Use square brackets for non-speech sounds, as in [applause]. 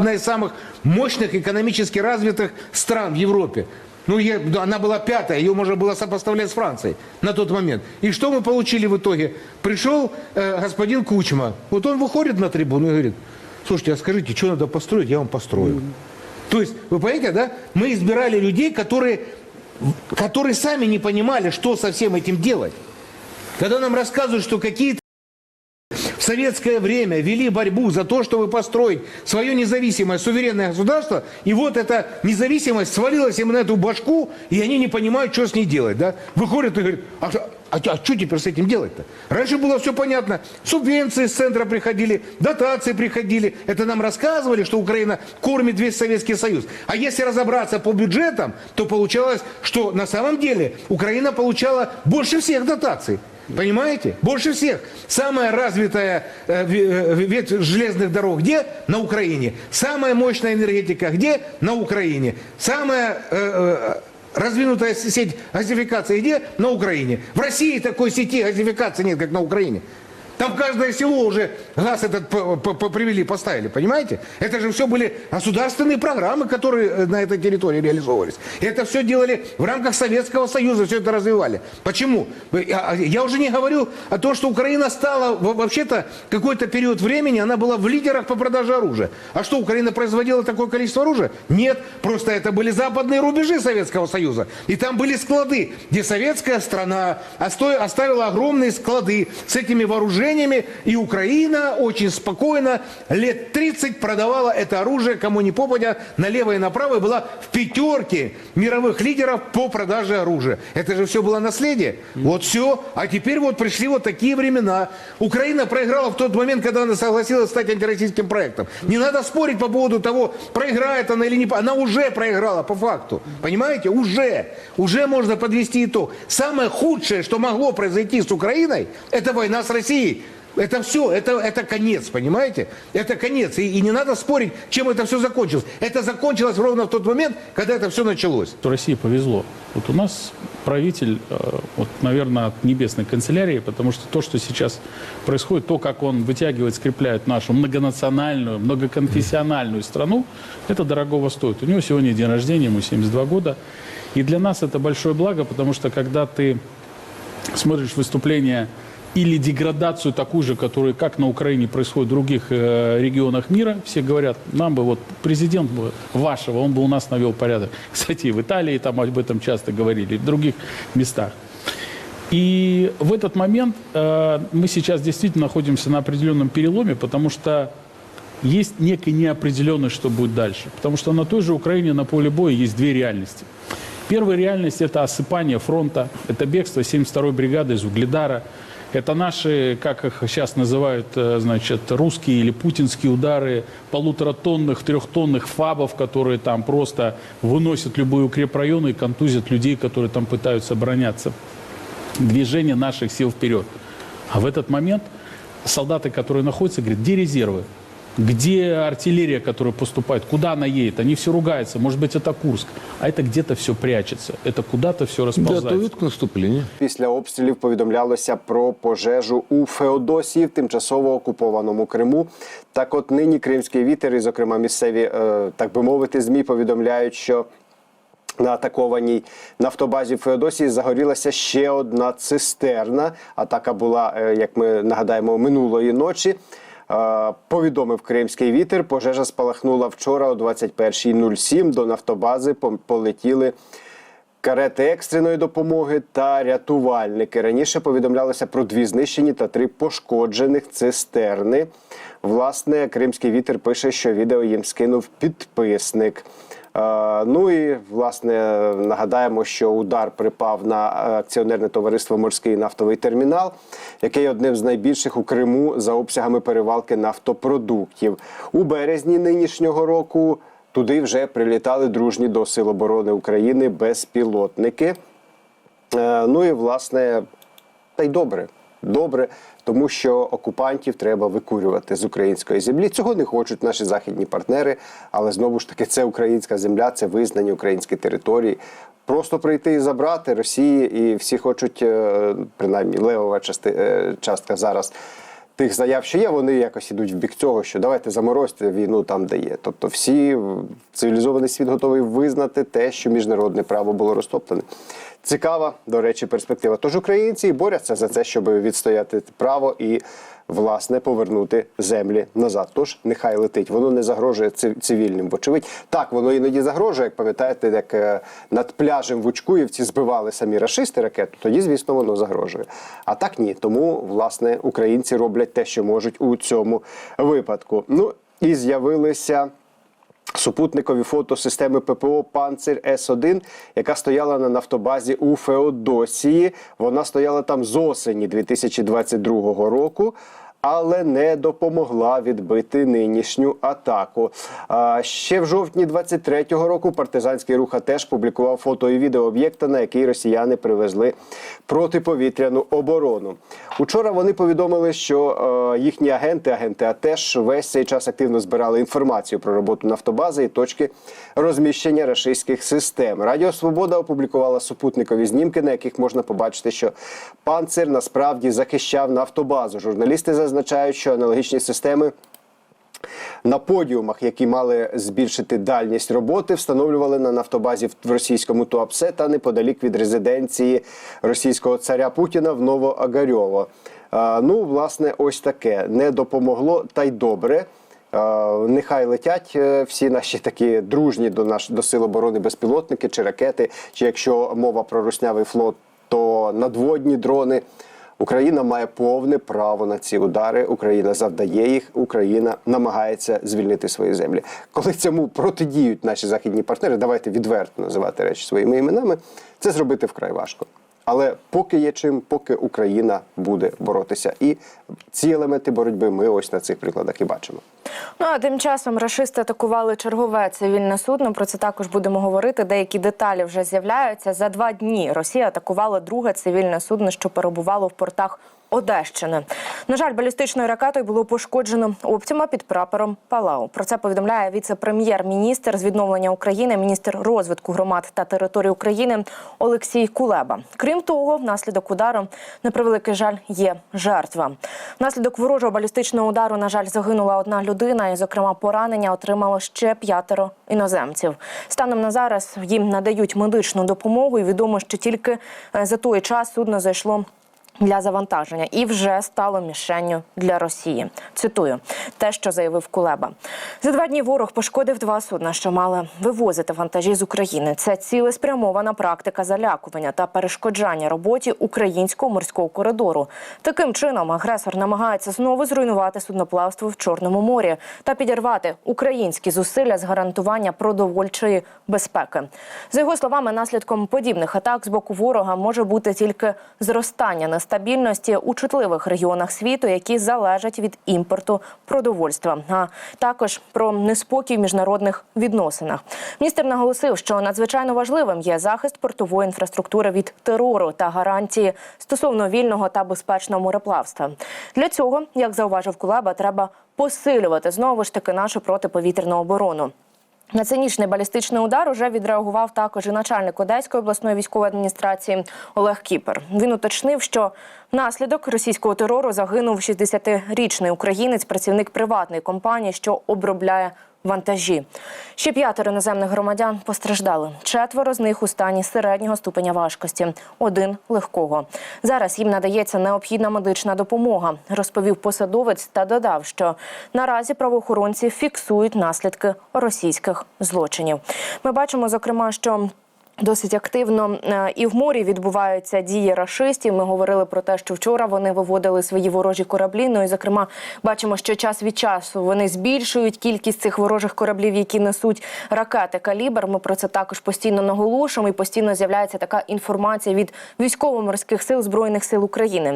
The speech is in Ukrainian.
одна из самых мощных экономически развитых стран в Европе. Ну, я- она была пятая, ее можно было сопоставлять с Францией на тот момент. И что мы получили в итоге? Пришел э, господин Кучма, вот он выходит на трибуну и говорит, слушайте, а скажите, что надо построить, я вам построю. То есть, вы понимаете, да? Мы избирали людей, которые, которые сами не понимали, что со всем этим делать. Когда нам рассказывают, что какие-то советское время вели борьбу за то, чтобы построить свое независимое суверенное государство, и вот эта независимость свалилась им на эту башку, и они не понимают, что с ней делать. Да? Выходят и говорят, а, а, а что теперь с этим делать-то? Раньше было все понятно. Субвенции с центра приходили, дотации приходили. Это нам рассказывали, что Украина кормит весь Советский Союз. А если разобраться по бюджетам, то получалось, что на самом деле Украина получала больше всех дотаций. Понимаете? Больше всех. Самая развитая э, ве- э, ветвь железных дорог где? На Украине. Самая мощная энергетика где? На Украине. Самая э, э, развинутая с- сеть газификации где? На Украине. В России такой сети газификации нет, как на Украине. Там каждое село уже газ этот привели, поставили, понимаете? Это же все были государственные программы, которые э, на этой территории реализовывались. И это все делали в рамках Советского Союза, все это развивали. Почему? А- Я уже не говорю о том, что Украина стала, во- вообще-то, какой-то период времени, она была в лидерах по продаже оружия. А что, Украина производила такое количество оружия? Нет, просто это были западные рубежи Советского Союза. И там были склады, где советская страна оставила огромные склады с этими вооружениями, и Украина очень спокойно лет 30 продавала это оружие, кому не попадя, налево и направо, и была в пятерке мировых лидеров по продаже оружия. Это же все было наследие. Вот все. А теперь вот пришли вот такие времена. Украина проиграла в тот момент, когда она согласилась стать антироссийским проектом. Не надо спорить по поводу того, проиграет она или не. Она уже проиграла по факту. Понимаете? Уже. Уже можно подвести итог. Самое худшее, что могло произойти с Украиной, это война с Россией. Это все, это, это конец, понимаете? Это конец. И, и не надо спорить, чем это все закончилось. Это закончилось ровно в тот момент, когда это все началось. России повезло. Вот у нас правитель, э, вот, наверное, от небесной канцелярии, потому что то, что сейчас происходит, то, как он вытягивает, скрепляет нашу многонациональную, многоконфессиональную страну, это дорогого стоит. У него сегодня день рождения, ему 72 года. И для нас это большое благо, потому что когда ты смотришь выступление или деградацию такую же, которая как на Украине происходит в других э, регионах мира, все говорят, нам бы вот президент бы вашего, он бы у нас навел порядок. [laughs] Кстати, в Италии там об этом часто говорили, в других местах. И в этот момент э, мы сейчас действительно находимся на определенном переломе, потому что есть некая неопределенность, что будет дальше. Потому что на той же Украине на поле боя есть две реальности. Первая реальность – это осыпание фронта, это бегство 72-й бригады из Угледара, это наши, как их сейчас называют, э, значит, русские или путинские удары полуторатонных, трехтонных фабов, которые там просто выносят любые укрепрайоны и контузят людей, которые там пытаются обороняться движение наших сил вперед. А в этот момент солдаты, которые находятся, говорят, где резервы? Где артиллерия, которая поступает? Куда она едет? Они все ругаются. Может быть, это Курск. А это где-то все прячется. Это куда-то все расползается. Готовят к наступлению. Після обстрілів повідомлялося про пожежу у Феодосії в тимчасово окупованому Криму. Так, от нині кримський вітер, і, зокрема, місцеві, е, так би мовити, змі повідомляють, що на атакованій нафтобазі в Феодосії загорілася ще одна цистерна. Атака була, е, як ми нагадаємо, минулої ночі. Повідомив кримський вітер. Пожежа спалахнула вчора о 21.07. До нафтобази полетіли карети екстреної допомоги та рятувальники. Раніше повідомлялося про дві знищені та три пошкоджених цистерни. Власне, кримський вітер пише, що відео їм скинув підписник. Е, Ну і власне нагадаємо, що удар припав на акціонерне товариство Морський нафтовий термінал, який є одним з найбільших у Криму за обсягами перевалки нафтопродуктів. У березні нинішнього року туди вже прилітали дружні до Сил оборони України безпілотники. Е, Ну і власне, та й добре. Добре, тому що окупантів треба викурювати з української землі. Цього не хочуть наші західні партнери, але знову ж таки це українська земля, це визнані українські території. Просто прийти і забрати Росії, і всі хочуть, е, принаймні левова е, частка зараз тих заяв, що є, вони якось ідуть в бік цього, що давайте заморозьте війну там, де є. Тобто, всі цивілізований світ готовий визнати те, що міжнародне право було розтоптане. Цікава, до речі, перспектива. Тож українці борються за це, щоб відстояти право і власне повернути землі назад. Тож нехай летить. Воно не загрожує ци- цивільним. Вочевидь, так воно іноді загрожує. Як пам'ятаєте, як е, над пляжем в Учкуївці збивали самі рашисти ракету, тоді, звісно, воно загрожує. А так ні. Тому власне українці роблять те, що можуть у цьому випадку. Ну і з'явилися. Супутникові фото системи ППО Панцир С1, яка стояла на нафтобазі у Феодосії. Вона стояла там з осені 2022 року. Але не допомогла відбити нинішню атаку. А ще в жовтні 23-го року партизанський рух теж публікував фото і відео об'єкта, на який росіяни привезли протиповітряну оборону. Учора вони повідомили, що е, їхні агенти, агенти АТЕШ, весь цей час активно збирали інформацію про роботу нафтобази і точки розміщення рашистських систем. Радіо Свобода опублікувала супутникові знімки, на яких можна побачити, що панцир насправді захищав нафтобазу. Журналісти зазначають, що аналогічні системи. На подіумах, які мали збільшити дальність роботи, встановлювали на нафтобазі в- російському Туапсе та неподалік від резиденції російського царя Путіна в Новоагарьово. Ну, власне, ось таке не допомогло, та й добре. Нехай летять е, всі наші такі дружні до наш до сил оборони безпілотники чи ракети, чи якщо мова про руснявий флот, то надводні дрони. Україна має повне право на ці удари. Україна завдає їх. Україна намагається звільнити свої землі. Коли цьому протидіють наші західні партнери, давайте відверто називати речі своїми іменами. Це зробити вкрай важко. Але поки є чим, поки Україна буде боротися, і ці елементи боротьби ми ось на цих прикладах і бачимо. Ну а тим часом рашисти атакували чергове цивільне судно. Про це також будемо говорити. Деякі деталі вже з'являються. За два дні Росія атакувала друге цивільне судно, що перебувало в портах Одещини. На жаль, балістичною ракетою було пошкоджено Оптима під прапором Палау. Про це повідомляє віце-прем'єр-міністр з відновлення України, міністр розвитку громад та територій України Олексій Кулеба. Крім того, внаслідок удару на превеликий жаль є жертва. Внаслідок ворожого балістичного удару, на жаль, загинула одна людина, і, зокрема, поранення отримало ще п'ятеро іноземців. Станом на зараз їм надають медичну допомогу, і відомо, що тільки е, за той час судно зайшло для завантаження і вже стало мішенню для Росії. Цитую те, що заявив Кулеба. За два дні ворог пошкодив два судна, що мали вивозити вантажі з України. Це цілеспрямована практика залякування та перешкоджання роботі українського морського коридору. Таким чином агресор намагається знову зруйнувати судноплавство в Чорному морі та підірвати українські зусилля з гарантування продовольчої безпеки. За його словами, наслідком подібних атак з боку ворога може бути тільки зростання нестабільності у чутливих регіонах світу, які залежать від імпорту продовольства, а також про неспокій в міжнародних відносинах. Міністр наголосив, що надзвичайно важливим є захист портової інфраструктури від терору та гарантії стосовно вільного та безпечного мореплавства. Для цього, як зауважив Кулеба, треба посилювати знову ж таки нашу протиповітряну оборону. На цинічний балістичний удар уже відреагував також і начальник Одеської обласної військової адміністрації Олег Кіпер. Він уточнив, що внаслідок російського терору загинув 60-річний українець, працівник приватної компанії, що обробляє вантажі. Ще п'ятеро іноземних громадян постраждали. Четверо з них у стані середнього ступеня важкості, один легкого. Зараз їм надається необхідна медична допомога, розповів посадовець та додав, що наразі правоохоронці фіксують наслідки російських злочинів. Ми бачимо, зокрема, що Досить активно е, і в морі відбуваються дії рашистів. Ми говорили про те, що вчора вони виводили свої ворожі кораблі. Ну і зокрема, бачимо, що час від часу вони збільшують кількість цих ворожих кораблів, які несуть ракети калібр. Ми про це також постійно наголошуємо. І постійно з'являється така інформація від військово-морських сил збройних сил України.